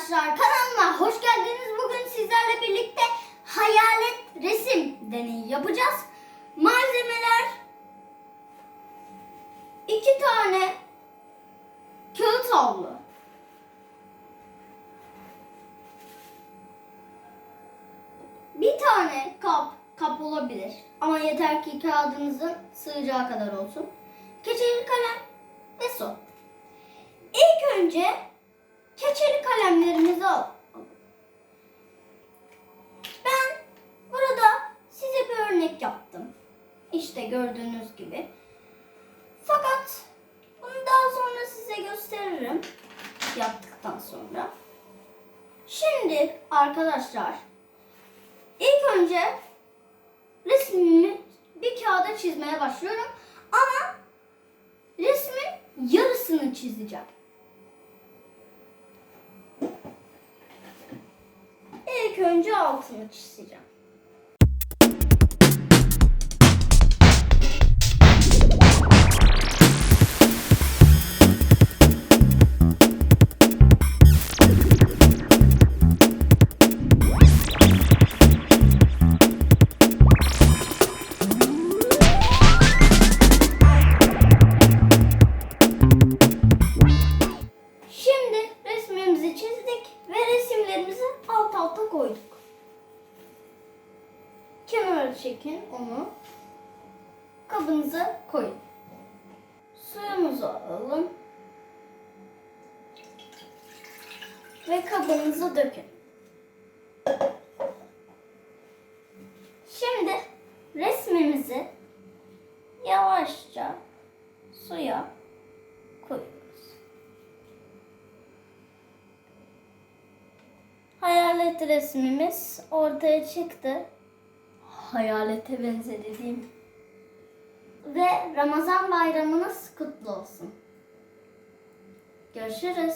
arkadaşlar kanalıma hoş geldiniz. Bugün sizlerle birlikte hayalet resim deneyi yapacağız. Malzemeler iki tane kağıt havlu. Bir tane kap, kap olabilir. Ama yeter ki kağıdınızın sığacağı kadar olsun. Keçeli kalem ve su. İlk önce İşte gördüğünüz gibi. Fakat bunu daha sonra size gösteririm. Yaptıktan sonra. Şimdi arkadaşlar ilk önce resmimi bir kağıda çizmeye başlıyorum. Ama resmin yarısını çizeceğim. İlk önce altını çizeceğim. Alta koyduk. Kenara çekin onu. Kabınıza koyun. Suyumuzu alalım. Ve kabınıza dökün. Şimdi resmimizi yavaşça suya koyuyoruz. Hayalet resmimiz ortaya çıktı. Hayalete benzedi değil mi? Ve Ramazan bayramınız kutlu olsun. Görüşürüz.